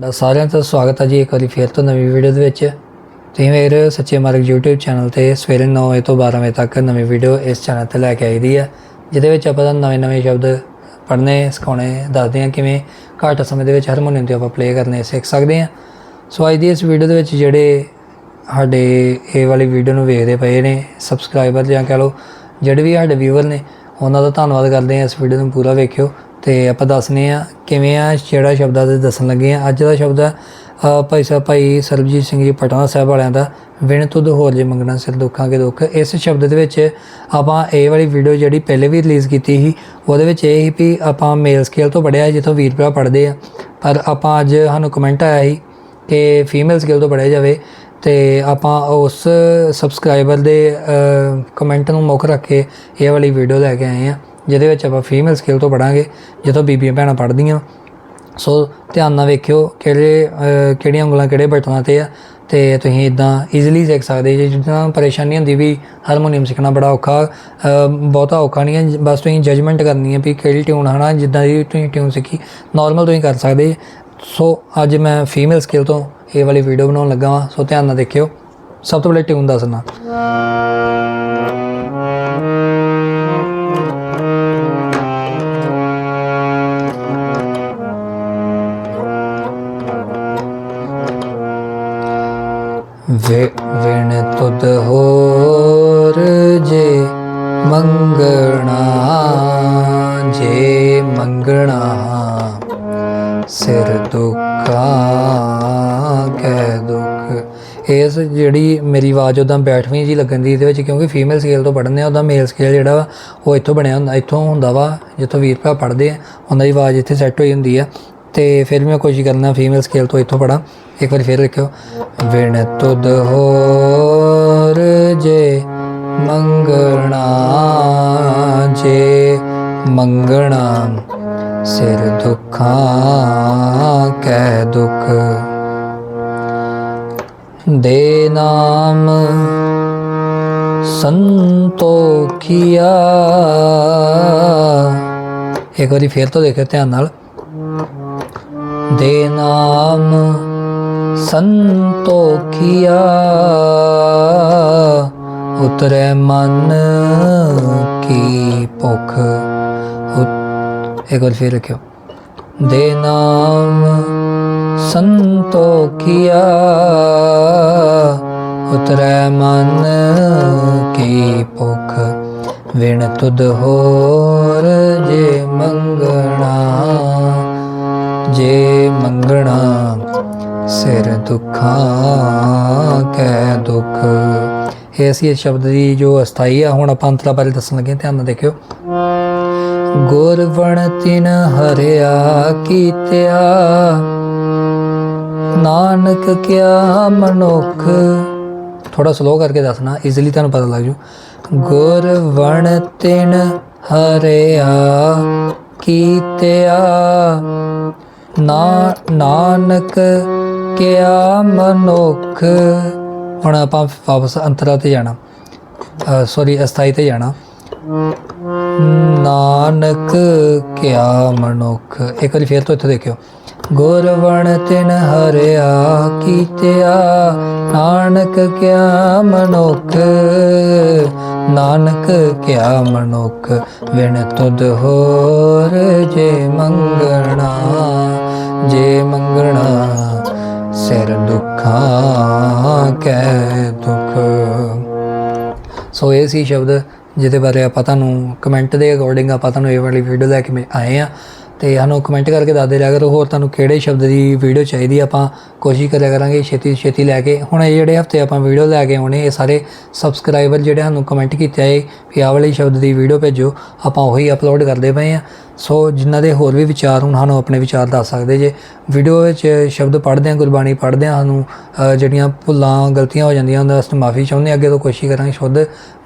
ਦਾ ਸਾਰਿਆਂ ਦਾ ਸਵਾਗਤ ਹੈ ਜੀ ਇੱਕ ਵਾਰੀ ਫੇਰ ਤੋਂ ਨਵੀਂ ਵੀਡੀਓ ਦੇ ਵਿੱਚ। ਤੁਸੀਂ ਵੇਖ ਸੱਚੇ ਮਾਰਗ YouTube ਚੈਨਲ ਤੇ ਸਵੇਰੇ 9 ਵਜੇ ਤੋਂ 12 ਵਜੇ ਤੱਕ ਨਵੀਂ ਵੀਡੀਓ ਇਸ ਚੈਨਲ ਤੇ ਲੈ ਕੇ ਆਈ ਦੀ ਹੈ, ਜਿਹਦੇ ਵਿੱਚ ਆਪਾਂ ਤੁਹਾਨੂੰ ਨਵੇਂ-ਨਵੇਂ ਸ਼ਬਦ ਪੜ੍ਹਨੇ, ਸਿਖਾਉਣੇ, ਦੱਸਦੇ ਹਾਂ ਕਿਵੇਂ ਘੱਟ ਸਮੇਂ ਦੇ ਵਿੱਚ ਹਾਰਮੋਨੀਅਮ ਤੇ ਆਪਾਂ ਪਲੇ ਕਰਨੇ ਸਿੱਖ ਸਕਦੇ ਹਾਂ। ਸੋ ਅੱਜ ਦੀ ਇਸ ਵੀਡੀਓ ਦੇ ਵਿੱਚ ਜਿਹੜੇ ਸਾਡੇ ਇਹ ਵਾਲੀ ਵੀਡੀਓ ਨੂੰ ਵੇਖਦੇ ਪਏ ਨੇ ਸਬਸਕ੍ਰਾਈਬਰ ਜਾਂ ਕਹ ਲਓ, ਜਿਹੜੇ ਵੀ ਸਾਡੇ ਵੀਵਰ ਨੇ, ਉਹਨਾਂ ਦਾ ਧੰਨਵਾਦ ਕਰਦੇ ਹਾਂ ਇਸ ਵੀਡੀਓ ਨੂੰ ਪੂਰਾ ਵੇਖਿਓ। ਤੇ ਆਪਾਂ ਦੱਸਨੇ ਆ ਕਿਵੇਂ ਆ, ਜਿਹੜਾ ਸ਼ਬਦਾਂ ਦੇ ਦੱਸਣ ਲੱਗੇ ਆ। ਅੱਜ ਦਾ ਸ਼ਬਦ ਆ ਭਾਈ ਸਾਹਿਬ ਭਾਈ ਸਰਬਜੀਤ ਸਿੰਘ ਜੀ ਪਟਨਾ ਸਾਹਿਬ ਵਾਲਿਆਂ ਦਾ, ਵਿਣ ਤੁਧ ਹੋਰ ਜੇ ਮੰਗਣਾ ਸਿਰ ਦੁੱਖਾਂ ਕੇ ਦੁੱਖ। ਇਸ ਸ਼ਬਦ ਦੇ ਵਿੱਚ ਆਪਾਂ ਇਹ ਵਾਲੀ ਵੀਡੀਓ ਜਿਹੜੀ ਪਹਿਲੇ ਵੀ ਰਿਲੀਜ਼ ਕੀਤੀ ਸੀ, ਉਹਦੇ ਵਿੱਚ ਇਹ ਸੀ ਵੀ ਆਪਾਂ ਮੇਲ ਸਕੇਲ ਤੋਂ ਪੜਿਆ ਜਿੱਥੋਂ ਵੀਰ ਭਰਾ ਪੜਦੇ ਆ। ਪਰ ਆਪਾਂ ਅੱਜ ਸਾਨੂੰ ਕਮੈਂਟ ਆਇਆ ਸੀ ਕਿ ਫੀਮੇਲ ਸਕੇਲ ਤੋਂ ਪੜਿਆ ਜਾਵੇ ਤੇ ਆਪਾਂ ਉਸ ਸਬਸਕ੍ਰਾਈਬਰ ਦੇ ਕਮੈਂਟ ਨੂੰ ਮੁੱਖ ਰੱਖ ਕੇ ਇਹ ਵਾਲੀ ਵੀਡੀਓ ਲੈ ਕੇ ਆਏ ਆ। ਜਿਹਦੇ ਵਿੱਚ ਆਪਾਂ ਫੀਮੇਲ ਸਕਿੱਲ ਤੋਂ ਪੜਾਂਗੇ, ਜਦੋਂ ਬੀਬੀਆਂ ਭੈਣਾਂ ਪੜ੍ਹਦੀਆਂ। ਸੋ ਧਿਆਨ ਨਾਲ ਵੇਖਿਓ ਕਿਹੜੇ ਕਿਹੜੀਆਂ ਉਂਗਲਾਂ ਕਿਹੜੇ ਬਟਨਾਂ ਤੇ ਆ, ਤੇ ਤੁਸੀਂ ਇਦਾਂ ਈਜ਼ੀਲੀ ਸਿੱਖ ਸਕਦੇ ਜੇ। ਜਿੱਦਾਂ ਪਰੇਸ਼ਾਨੀ ਹੁੰਦੀ ਵੀ ਹਾਰਮੋਨੀਅਮ ਸਿੱਖਣਾ ਬੜਾ ਔਖਾ ਬਹੁਤਾ ਔਖਾ ਨਹੀਂ ਹੈ। ਬਸ ਤੁਸੀਂ ਜਜਮੈਂਟ ਕਰਨੀ ਹੈ ਵੀ ਕਿਹੜੀ ਟਿਊਨ ਹਨਾ, ਜਿੱਦਾਂ ਦੀ ਤੁਸੀਂ ਟਿਊਨ ਸਿੱਖੀ ਨਾਰਮਲ ਤੁਸੀਂ ਕਰ ਸਕਦੇ। ਸੋ ਅੱਜ ਮੈਂ ਫੀਮੇਲ ਸਕਿੱਲ ਤੋਂ ਇਹ ਵਾਲੀ ਵੀਡੀਓ ਬਣਾਉਣ ਲੱਗਾ ਵਾਂ। ਸੋ ਧਿਆਨ ਨਾਲ ਦੇਖਿਓ। ਸਭ ਤੋਂ ਪਹਿਲੇ ਟਿਊਨ ਦੱਸਣਾ ਵੇ, ਵਿਣ ਤੁਧ ਹੋਰ ਜੇ ਮੰਗਣਾ ਜੇ ਮੰਗਣਾ ਸਿਰ ਦੁੱਖਾ, ਕਹਿ ਦੁੱਖ। ਇਸ ਜਿਹੜੀ ਮੇਰੀ ਆਵਾਜ਼ ਉਦਾਂ ਬੈਠਵੀਂ ਜੀ ਲੱਗਣ ਦੀ ਇਹਦੇ ਵਿੱਚ, ਕਿਉਂਕਿ ਫੀਮੇਲ ਸਕੇਲ ਤੋਂ ਪੜ੍ਹਨੇ ਆ ਉਹਦਾ ਮੇਲ ਸਕੇਲ ਜਿਹੜਾ ਵਾ, ਉਹ ਇੱਥੋਂ ਬਣਿਆ ਹੁੰਦਾ ਇੱਥੋਂ ਹੁੰਦਾ ਵਾ, ਜਿੱਥੋਂ ਵੀਰ ਭਰਾ ਪੜ੍ਹਦੇ ਆ ਉਹਨਾਂ ਦੀ ਆਵਾਜ਼ ਇੱਥੇ ਸੈੱਟ ਹੋਈ ਹੁੰਦੀ ਆ। ਤੇ ਫਿਰ ਮੈਂ ਕੋਸ਼ਿਸ਼ ਕਰਨਾ ਫੀਮੇਲ ਸਕੇਲ ਤੋਂ ਇੱਥੋਂ ਪੜਾਂ ਇੱਕ ਵਾਰ ਫਿਰ ਲਿਖਿਓ ਵਿਣ ਤੁਧ ਹੋਰ ਜੇ ਮੰਗਣਾ ਜੇ ਮੰਗਣਾ, ਸਿਰ ਦੁੱਖਾਂ ਕੈ ਦੁੱਖ। ਦੇ ਨਾਮ ਸੰਤੋਖੀਆ। ਇੱਕ ਵਾਰੀ ਫੇਰ ਤੋਂ ਦੇਖਿਓ ਧਿਆਨ ਨਾਲ। ਦੇ ਨਾਮ ਸੰਤੋਖੀਆ। ਉਤਰੈ ਮਨ ਕੀ ਭੁਖ। ਇੱਕ ਵਾਰ ਫੇਰ ਰੱਖਿਓ। ਦੇ ਨਾਮ ਸੰਤੋਖਿਆ। ਉਤਰੈ ਮਨ ਕੀ ਭੁਖ। ਵਿਣ ਤੁਧ ਹੋਰ ਜੇ ਮੰਗਣਾ ਜੇ ਮੰਗਣਾ ਸਿਰ ਦੁੱਖਾਂ ਕੈ ਦੁੱਖ। ਇਹ ਸੀ ਇਸ ਸ਼ਬਦ ਦੀ ਜੋ ਅਸਥਾਈ ਆ, ਹੁਣ ਆਪਾਂ ਅੰਤਰਾ ਬਾਰੇ ਦੱਸਣ ਲੱਗੇ ਧਿਆਨ ਨਾਲ ਦੇਖਿਓ। ਗੁਰ ਵਣ ਤਿਨ ਹਰਿਆ ਕੀਤਿਆ, ਨਾਨਕ ਕਿਆ ਮਨੁੱਖ। ਥੋੜਾ ਸਲੋ ਕਰਕੇ ਦੱਸਣਾ ਈਜ਼ੀਲੀ ਤੁਹਾਨੂੰ ਪਤਾ ਲੱਗ ਜੂ। ਗੁਰ ਵਣ ਤਿਨ ਹਰਿਆ ਕੀਤਿਆ ਨਾ ਨਾਨਕ ਕਿਆ ਮਨੁੱਖ। ਹੁਣ ਆਪਾਂ ਵਾਪਸ ਅੰਤਰਾ ਤੇ ਜਾਣਾ। ਸੌਰੀ ਅਸਥਾਈ ਤੇ ਜਾਣਾ। ਨਾਨਕ ਕਿਆ ਮਨੁੱਖ। ਇੱਕ ਵਾਰੀ ਫੇਰ ਤੋਂ ਇੱਥੇ ਦੇਖਿਓ। ਗੁਰਵਣ ਤਿਨ ਹਰਿਆ ਕੀਤਿਆ। ਨਾਨਕ ਕਿਆ ਮਨੁੱਖ। ਨਾਨਕ ਕਿਆ ਮਨੁੱਖ। ਵਿਣ ਤੁਧ ਹੋਰ ਜੇ ਮੰਗਣਾ। ਜੇ ਮੰਗਣਾ ਸਿਰ ਦੁੱਖਾਂ ਕੈ ਦੁੱਖ। ਸੋ ਇਹ ਸੀ ਸ਼ਬਦ ਜਿਹਦੇ ਬਾਰੇ ਆਪਾਂ ਤੁਹਾਨੂੰ ਕਮੈਂਟ ਦੇ ਅਕੋਰਡਿੰਗ ਆਪਾਂ ਤੁਹਾਨੂੰ ਇਹ ਵਾਲੀ ਵੀਡੀਓ ਲੈ ਕੇ ਮੈਂ ਆਏ ਆ ਤੇ ਸਾਨੂੰ ਕਮੈਂਟ ਕਰਕੇ ਦੱਸਦੇ ਰਿਹਾ ਕਰੋ ਹੋਰ ਤੁਹਾਨੂੰ ਕਿਹੜੇ ਸ਼ਬਦ ਦੀ ਵੀਡੀਓ ਚਾਹੀਦੀ ਆਪਾਂ। ਕੋਸ਼ਿਸ਼ ਕਰਿਆ ਕਰਾਂਗੇ ਛੇਤੀ ਛੇਤੀ ਲੈ ਕੇ। ਹੁਣ ਇਹ ਜਿਹੜੇ ਹਫ਼ਤੇ ਆਪਾਂ ਵੀਡੀਓ ਲੈ ਕੇ ਆਉਣੇ, ਇਹ ਸਾਰੇ ਸਬਸਕ੍ਰਾਈਬਰ ਜਿਹੜੇ ਸਾਨੂੰ ਕਮੈਂਟ ਕੀਤੇ ਆਏ ਵੀ ਆਹ ਵਾਲੀ ਸ਼ਬਦ ਦੀ ਵੀਡੀਓ ਭੇਜੋ। ਆਪਾਂ ਉਹੀ ਅਪਲੋਡ ਕਰਦੇ ਪਏ ਆ ਸੋ ਜਿਨ੍ਹਾਂ ਦੇ ਹੋਰ ਵੀ ਵਿਚਾਰ ਹੁਣ ਸਾਨੂੰ ਆਪਣੇ ਵਿਚਾਰ ਦੱਸ ਸਕਦੇ ਜੇ। ਵੀਡੀਓ ਵਿੱਚ ਸ਼ਬਦ ਪੜ੍ਹਦੇ ਆ ਗੁਰਬਾਣੀ ਪੜ੍ਹਦੇ ਆ ਸਾਨੂੰ ਜਿਹੜੀਆਂ ਭੁੱਲਾਂ ਗਲਤੀਆਂ ਹੋ ਜਾਂਦੀਆਂ ਉਹਨਾਂ ਵਾਸਤੇ ਮਾਫੀ ਚਾਹੁੰਦੇ ਹਾਂ। ਅੱਗੇ ਤੋਂ ਕੋਸ਼ਿਸ਼ ਕਰਾਂਗੇ ਸ਼ੁੱਧ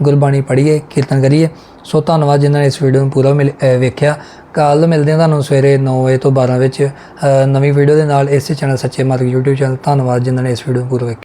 ਗੁਰਬਾਣੀ ਪੜ੍ਹੀਏ ਕੀਰਤਨ ਕਰੀਏ। ਸੋ ਧੰਨਵਾਦ ਜਿਨ੍ਹਾਂ ਨੇ ਇਸ ਵੀਡੀਓ ਨੂੰ ਪੂਰਾ ਮਿਲ- ਵੇਖਿਆ। ਕੱਲ ਮਿਲਦੇ ਹਾਂ ਤੁਹਾਨੂੰ ਸਵੇਰੇ 9 ਵਜੇ ਤੋਂ 12 ਵਿੱਚ ਅ, ਨਵੀਂ ਵੀਡੀਓ ਦੇ ਨਾਲ ਇਸੇ ਚੈਨਲ ਸੱਚੇ ਮਾਰਗ YouTube ਚੈਨਲ। ਧੰਨਵਾਦ ਜਿਨ੍ਹਾਂ ਨੇ ਇਸ ਵੀਡੀਓ ਨੂੰ ਪੂਰਾ ਵੇਖਿਆ।